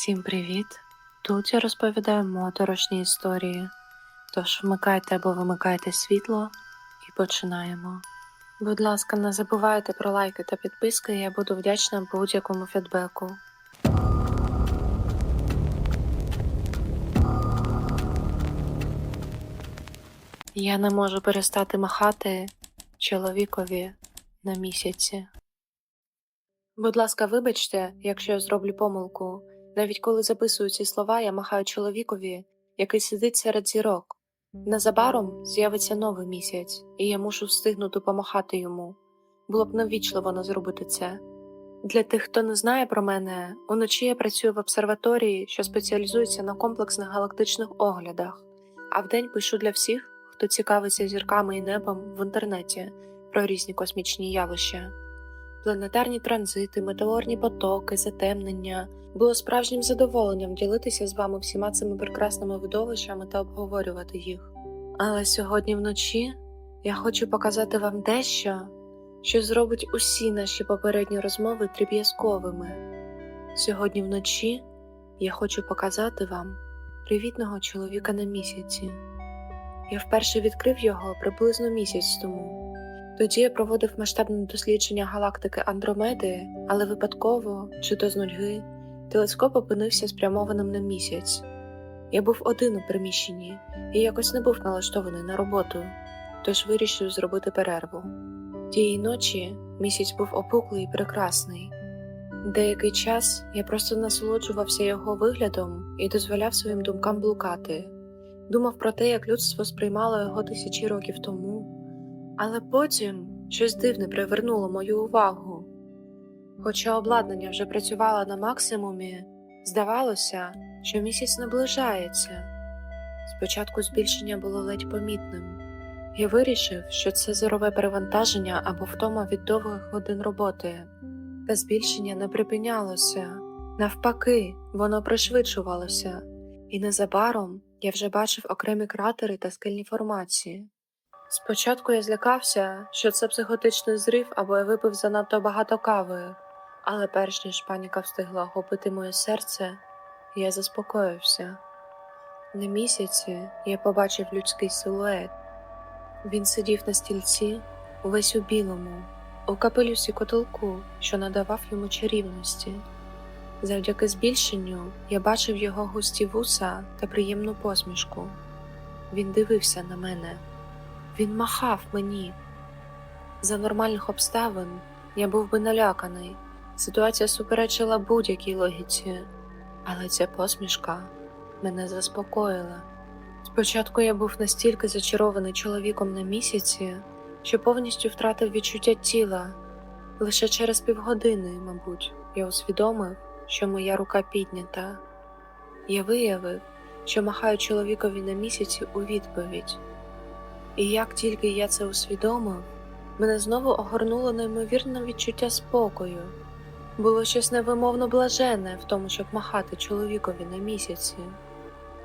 Всім привіт! Тут я розповідаю моторошні історії. Тож вмикайте або вимикайте світло і починаємо. Будь ласка, не забувайте про лайки та підписки, я буду вдячна будь-якому фідбеку. Я не можу перестати махати чоловікові на місяці. Будь ласка, вибачте, якщо я зроблю помилку. Навіть коли записую ці слова, я махаю чоловікові, який сидить серед зірок. Незабаром з'явиться новий місяць, і я мушу встигнути помахати йому. Було б невічливо не зробити це. Для тих, хто не знає про мене, уночі я працюю в обсерваторії, що спеціалізується на комплексних галактичних оглядах, а вдень пишу для всіх, хто цікавиться зірками і небом в інтернеті про різні космічні явища. Планетарні транзити, метеорні потоки, затемнення було справжнім задоволенням ділитися з вами всіма цими прекрасними видовищами та обговорювати їх. Але сьогодні вночі я хочу показати вам дещо, що зробить усі наші попередні розмови дріб'язковими. Сьогодні вночі я хочу показати вам привітного чоловіка на місяці. Я вперше відкрив його приблизно місяць тому. Тоді я проводив масштабне дослідження галактики Андромеди, але випадково, чи то з нудьги, телескоп опинився спрямованим на місяць. Я був один у приміщенні і якось не був налаштований на роботу, тож вирішив зробити перерву. Тієї ночі місяць був опуклий і прекрасний. Деякий час я просто насолоджувався його виглядом і дозволяв своїм думкам блукати, думав про те, як людство сприймало його тисячі років тому. Але потім щось дивне привернуло мою увагу. Хоча обладнання вже працювало на максимумі, здавалося, що місяць наближається. Спочатку збільшення було ледь помітним. Я вирішив, що це зорове перевантаження або втома від довгих годин роботи, та збільшення не припинялося. Навпаки, воно пришвидшувалося, і незабаром я вже бачив окремі кратери та скельні формації. Спочатку я злякався, що це психотичний зрив або я випив занадто багато кави, але перш ніж паніка встигла охопити моє серце, я заспокоївся. На місяці я побачив людський силует. Він сидів на стільці, увесь у білому, у капелюсі котелку, що надавав йому чарівності. Завдяки збільшенню я бачив його густі вуса та приємну посмішку. Він дивився на мене. Він махав мені. За нормальних обставин я був би наляканий. Ситуація суперечила будь-якій логіці, але ця посмішка мене заспокоїла. Спочатку я був настільки зачарований чоловіком на місяці, що повністю втратив відчуття тіла. Лише через півгодини, мабуть, я усвідомив, що моя рука піднята. Я виявив, що махаю чоловікові на місяці у відповідь. І як тільки я це усвідомив, мене знову огорнуло неймовірне відчуття спокою. Було щось невимовно блаженне в тому, щоб махати чоловікові на місяці.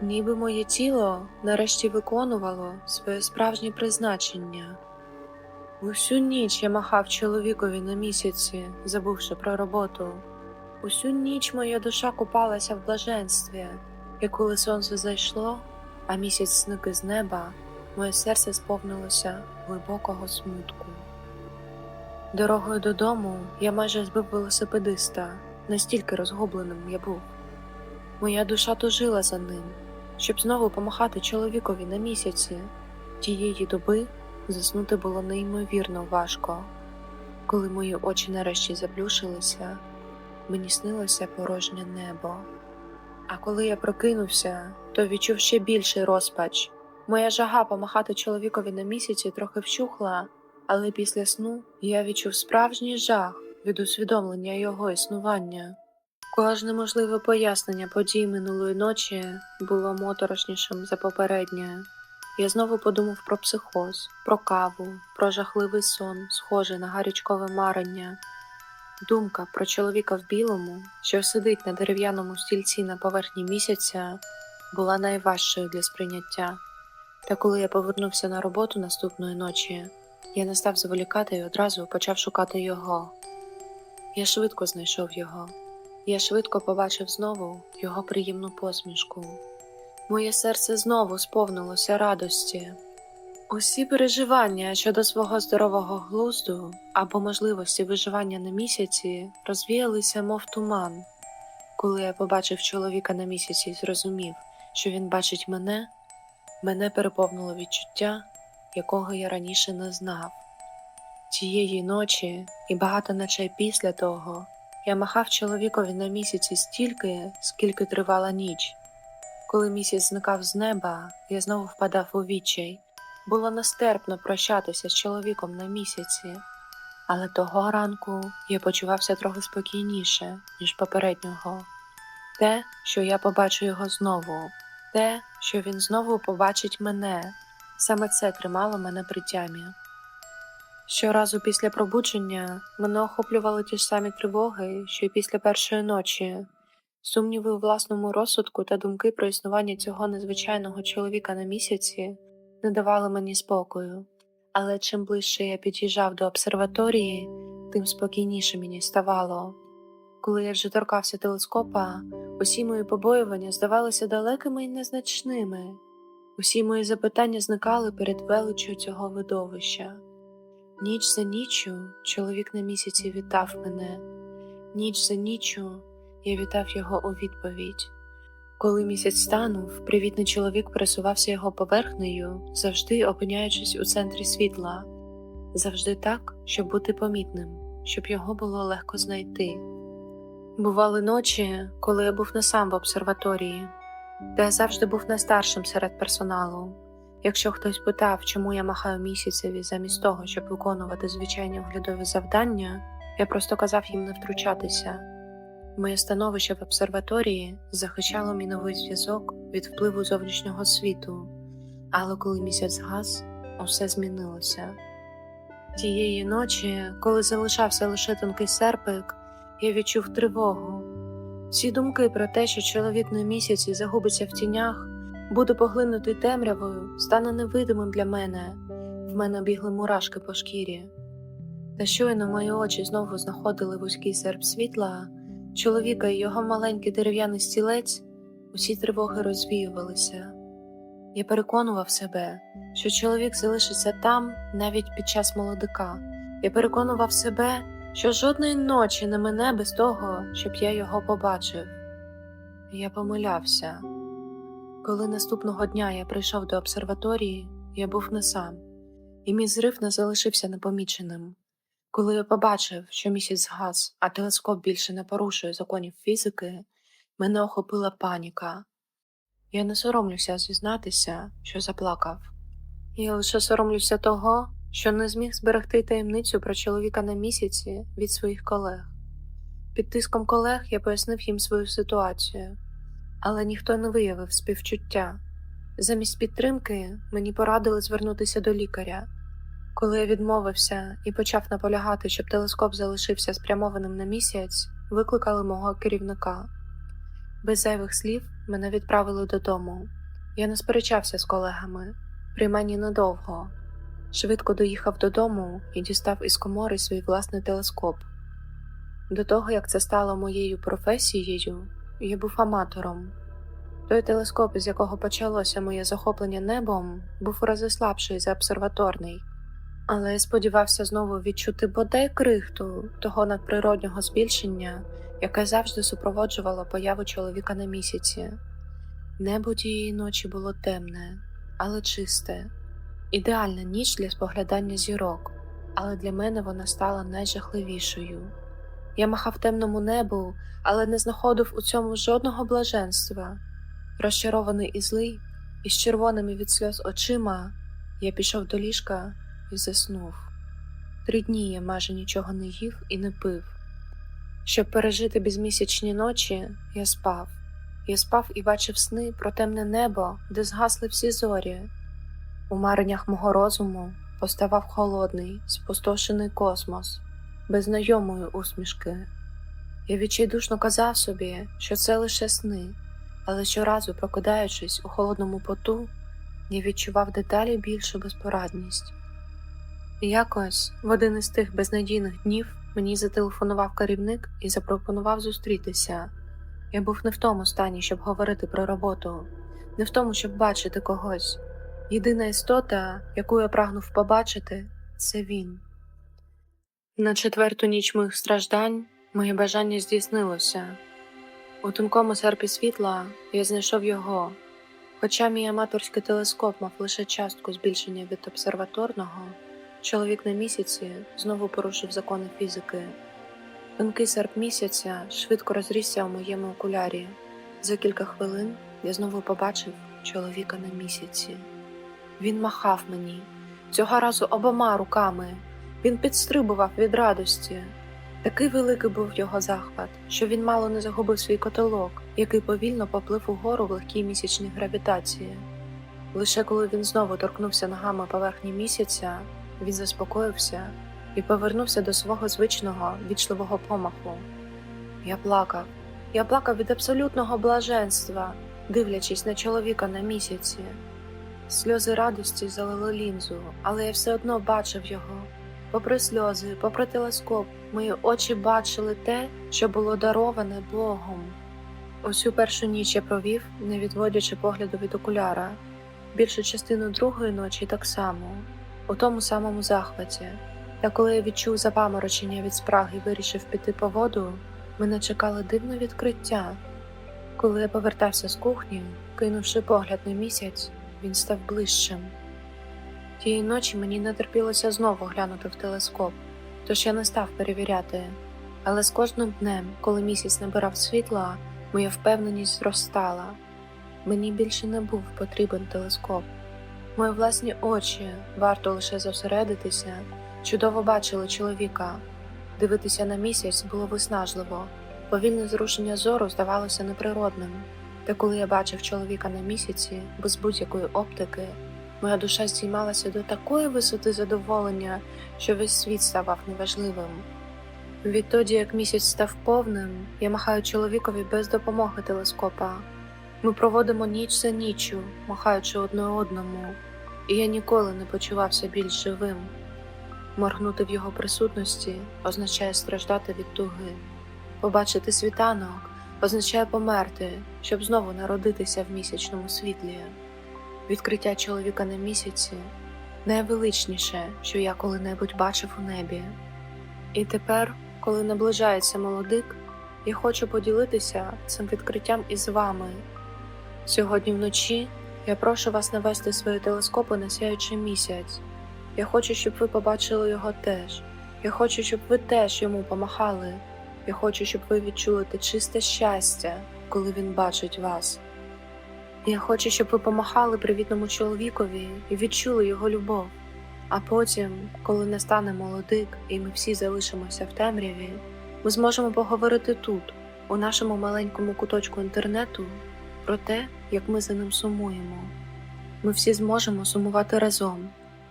Ніби моє тіло нарешті виконувало своє справжнє призначення. Усю ніч я махав чоловікові на місяці, забувши про роботу. Усю ніч моя душа купалася в блаженстві, і коли сонце зайшло, а місяць зник із неба. Моє серце сповнилося глибокого смутку. Дорогою додому я майже збив велосипедиста, настільки розгубленим я був. Моя душа тужила за ним, щоб знову помахати чоловікові на місяці. Тієї доби заснути було неймовірно важко. Коли мої очі нарешті заплющилися, мені снилося порожнє небо. А коли я прокинувся, то відчув ще більший розпач. Моя жага помахати чоловікові на місяці трохи вщухла, але після сну я відчув справжній жах від усвідомлення його існування. Кожне можливе пояснення подій минулої ночі було моторошнішим за попереднє. Я знову подумав про психоз, про каву, про жахливий сон, схожий на гарячкове марення. Думка про чоловіка в білому, що сидить на дерев'яному стільці на поверхні місяця, була найважчою для сприйняття. Та коли я повернувся на роботу наступної ночі, я не став зволікати і одразу почав шукати його. Я швидко знайшов його. Я швидко побачив знову його приємну посмішку. Моє серце знову сповнилося радості. Усі переживання щодо свого здорового глузду або можливості виживання на місяці розвіялися, мов туман. Коли я побачив чоловіка на місяці і зрозумів, що він бачить мене, мене переповнило відчуття, якого я раніше не знав. Тієї ночі і багато ночей після того я махав чоловікові на місяці стільки, скільки тривала ніч. Коли місяць зникав з неба, я знову впадав у відчай. Було нестерпно прощатися з чоловіком на місяці, але того ранку я почувався трохи спокійніше, ніж попереднього. Те, що я побачу його знову, те, що він знову побачить мене, саме це тримало мене при тямі. Щоразу після пробудження мене охоплювали ті ж самі тривоги, що й після першої ночі, сумніви у власному розсудку та думки про існування цього незвичайного чоловіка на місяці не давали мені спокою. Але чим ближче я під'їжджав до обсерваторії, тим спокійніше мені ставало. Коли я вже торкався телескопа, усі мої побоювання здавалися далекими і незначними. Усі мої запитання зникали перед величчю цього видовища. Ніч за ніччю чоловік на місяці вітав мене, ніч за ніччю я вітав його у відповідь. Коли місяць станув, привітний чоловік пересувався його поверхнею, завжди опиняючись у центрі світла, завжди так, щоб бути помітним, щоб його було легко знайти. Бували ночі, коли я був не сам в обсерваторії, де я завжди був найстаршим серед персоналу. Якщо хтось питав, чому я махаю місяцеві замість того, щоб виконувати звичайні оглядові завдання, я просто казав їм не втручатися. Моє становище в обсерваторії захищало мій новий зв'язок від впливу зовнішнього світу, але коли місяць згас, усе змінилося. Тієї ночі, коли залишався лише тонкий серпик, я відчув тривогу. Всі думки про те, що чоловік на місяці загубиться в тінях, буде поглинутий темрявою, стане невидимим для мене, в мене бігли мурашки по шкірі. Та щойно мої очі знову знаходили вузький серп світла, чоловіка і його маленький дерев'яний стілець, усі тривоги розвіювалися. Я переконував себе, що чоловік залишиться там навіть під час молодика. Я переконував себе, що жодної ночі не мине без того, щоб я його побачив. Я помилявся. Коли наступного дня я прийшов до обсерваторії, я був не сам, і мій зрив не залишився непоміченим. Коли я побачив, що місяць згас, а телескоп більше не порушує законів фізики, мене охопила паніка. Я не соромлюся зізнатися, що заплакав. Я лише соромлюся того, що не зміг зберегти таємницю про чоловіка на місяці від своїх колег. Під тиском колег я пояснив їм свою ситуацію, але ніхто не виявив співчуття. Замість підтримки мені порадили звернутися до лікаря. Коли я відмовився і почав наполягати, щоб телескоп залишився спрямованим на місяць, викликали мого керівника. Без зайвих слів мене відправили додому. Я не сперечався з колегами, приймані недовго. Швидко доїхав додому і дістав із комори свій власний телескоп. До того, як це стало моєю професією, я був аматором. Той телескоп, з якого почалося моє захоплення небом, був у рази слабший за обсерваторний, але я сподівався знову відчути бодай крихту того надприроднього збільшення, яке завжди супроводжувало появу чоловіка на місяці. Небо тієї ночі було темне, але чисте, ідеальна ніч для споглядання зірок, але для мене вона стала найжахливішою. Я махав темному небу, але не знаходив у цьому жодного блаженства. Розчарований і злий, із червоними від сльоз очима, я пішов до ліжка і заснув. Три дні я майже нічого не їв і не пив. Щоб пережити безмісячні ночі, я спав. Я спав і бачив сни про темне небо, де згасли всі зорі. У мареннях мого розуму поставав холодний, спустошений космос, без знайомої усмішки. Я відчайдушно казав собі, що це лише сни, але щоразу, прокидаючись у холодному поту, я відчував деталі більшу безпорадність. Якось в один із тих безнадійних днів мені зателефонував керівник і запропонував зустрітися. Я був не в тому стані, щоб говорити про роботу, не в тому, щоб бачити когось. Єдина істота, яку я прагнув побачити, це він. На четверту ніч моїх страждань моє бажання здійснилося. У тонкому серпі світла я знайшов його. Хоча мій аматорський телескоп мав лише частку збільшення від обсерваторного, чоловік на місяці знову порушив закони фізики. Тонкий серп місяця швидко розрісся у моєму окулярі. За кілька хвилин я знову побачив чоловіка на місяці. Він махав мені, цього разу обома руками. Він підстрибував від радості. Такий великий був його захват, що він мало не загубив свій котелок, який повільно поплив угору в легкій місячній гравітації. Лише коли він знову торкнувся ногами поверхні місяця, він заспокоївся і повернувся до свого звичного вічливого помаху. Я плакав, я плакав від абсолютного блаженства, дивлячись на чоловіка на місяці. Сльози радості залили лінзу, але я все одно бачив його. Попри сльози, попри телескоп, мої очі бачили те, що було дароване Богом. Усю першу ніч я провів, не відводячи погляду від окуляра, більшу частину другої ночі так само, у тому самому захваті. Та коли я відчув запаморочення від спраги і вирішив піти по воду, мене чекало дивне відкриття. Коли я повертався з кухні, кинувши погляд на місяць, він став ближчим. Тієї ночі мені не терпілося знову глянути в телескоп, тож я не став перевіряти. Але з кожним днем, коли місяць набирав світла, моя впевненість зростала. Мені більше не був потрібен телескоп. Мої власні очі, варто лише зосередитися, чудово бачили чоловіка. Дивитися на місяць було виснажливо, повільне зрушення зору здавалося неприродним. Та коли я бачив чоловіка на місяці без будь-якої оптики, Моя душа здіймалася до такої висоти задоволення, що весь світ ставав неважливим. Відтоді, як місяць став повним, я махаю чоловікові без допомоги телескопа. Ми проводимо ніч за ніччю, махаючи одне одному, і я ніколи не почувався більш живим. Моргнути в його присутності означає страждати від туги. Побачити світанок означає померти, щоб знову народитися в місячному світлі. Відкриття чоловіка на місяці найвеличніше, що я коли-небудь бачив у небі. І тепер, коли наближається молодик, я хочу поділитися цим відкриттям із вами. Сьогодні вночі я прошу вас навести свої телескопи на сяючий місяць. Я хочу, щоб ви побачили його теж. Я хочу, щоб ви теж йому помахали. Я хочу, щоб ви відчули те чисте щастя, коли він бачить вас. Я хочу, щоб ви помахали привітному чоловікові і відчули його любов. А потім, коли настане молодик, і ми всі залишимося в темряві, ми зможемо поговорити тут, у нашому маленькому куточку інтернету, про те, як ми за ним сумуємо. Ми всі зможемо сумувати разом,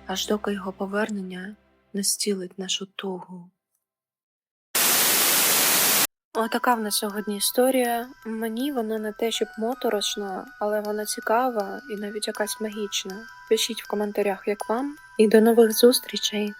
аж доки його повернення не стілить нашу тугу. Отака в нас сьогодні історія. Мені вона не те, щоб моторошна, але вона цікава і навіть якась магічна. Пишіть в коментарях, як вам, і до нових зустрічей!